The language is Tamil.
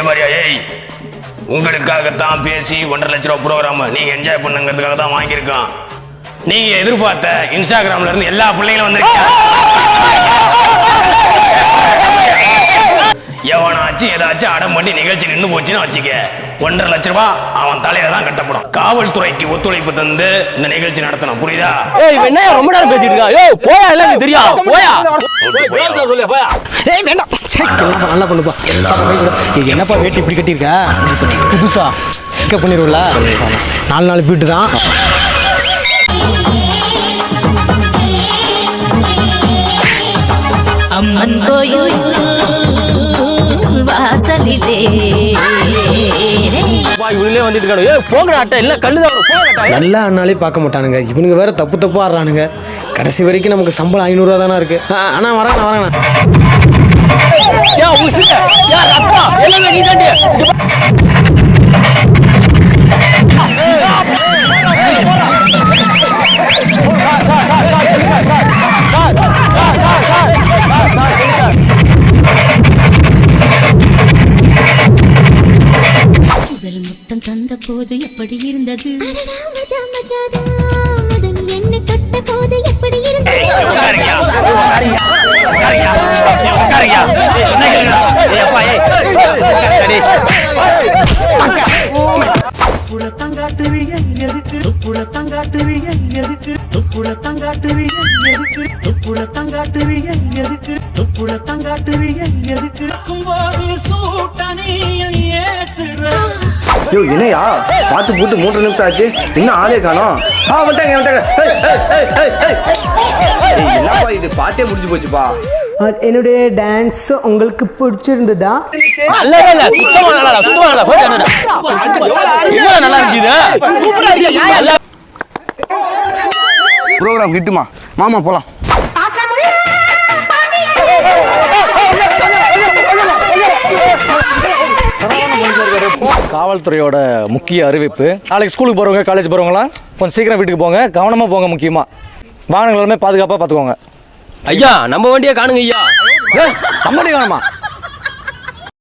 இங்க மாதிரியா ஏய் உங்களுக்காகத்தான் பேசி ஒன்றரை லட்ச ரூபா ப்ரோக்ராம் நீங்க என்ஜாய் பண்ணுங்கிறதுக்காக தான் வாங்கியிருக்கான். நீங்க எதிர்பார்த்த இன்ஸ்டாகிராம்ல இருந்து எல்லா பிள்ளைங்களும் வந்திருக்கீங்க. எவனாச்சும் ஏதாச்சும் அடம் பண்ணி நிகழ்ச்சி நின்று போச்சுன்னு வச்சுக்க. ஒன்றரை லட்ச ரூபாய் அவன் தலையில தான் கட்டப்படும். காவல்துறைக்கு ஒத்துழைப்பு தந்து இந்த நிகழ்ச்சி நடத்தணும். புரியுதா? ஏய் என்ன ரொம்ப நேரம் பேசிட்டு இருக்கா? ஏய் போயா இல்ல எனக்கு தெரியும். போயா. நல்லா பண்ணுப்பா. என்னப்பா வேட்டி இப்படி கட்டியிருக்க? புதுசா? பிக்கப் பண்ணிடுவோம்ல? நாலு நாலு பீட்டு தான். அம்மன் கோயில். வாசலிலே அப்பா இவங்களே வந்துட்டு இருக்காரு ஏய் போங்கடா அட்டை இல்ல கல்லு தான் நல்லா அண்ணாலே பார்க்க மாட்டானுங்க. இவனுங்க வேற தப்பு தப்பு ஆடுறானுங்க. கடைசி வரைக்கும் நமக்கு சம்பளம் ஐநூறுரூவா தானே இருக்கு. ஆ, அண்ணா வரேண்ணா வரேண்ணா ஏன் உசு தந்த போது எப்படி இருந்தது? முதல் என்ன தொட்ட போது எப்படி இருந்தது? உட்காருங்கயா உட்காருங்கயா உட்காருங்கயா ஏய், உட்காருங்கயா ஏய், சொன்னா கேளுங்கடா. ஏய், அப்பா, ஏய். துப்புல தங்காட்டுறிய எதுக்கு துப்புல தங்காட்டுறிய எதுக்கு? துப்புல தங்காட்டுறிய எதுக்கு? துப்புல தங்காட்டுறிய எதுக்கு? துப்புல தங்காட்டுறிய எதுக்கு போது சூட்டனி ஏத்துற ஐயோ என்னையா? பார்த்து போட்டு மூன்று நிமிஷம் ஆச்சு. இன்னும் ஆளே காணோம். ஆ வந்துட்டாங்க வந்துட்டாங்க. என்னப்பா இது? பார்த்தே முடிஞ்சு போச்சுப்பா. என்னுடைய டான்ஸ் உங்களுக்கு பிடிச்சிருந்ததா? நல்லாவே இல்ல சுத்தமா நல்லா சுத்தமா நல்லா போய் என்ன நல்லா இருக்குது நல்லா ப்ரோக்ராம் கிட்டுமா? மாமா போலாம். காவல்துறையோட முக்கிய அறிவிப்பு. நாளைக்கு ஸ்கூலுக்கு போகிறவங்க காலேஜ் போகிறவங்களாம் கொஞ்சம் சீக்கிரம் வீட்டுக்கு போங்க. கவனமாக போங்க முக்கியமாக வாகனங்கள் எல்லாமே பாதுகாப்பாக பார்த்துக்கோங்க ஐயா நம்ம வண்டியை காணுங்க ஐயா. ஏய், நம்மடி காணுமா?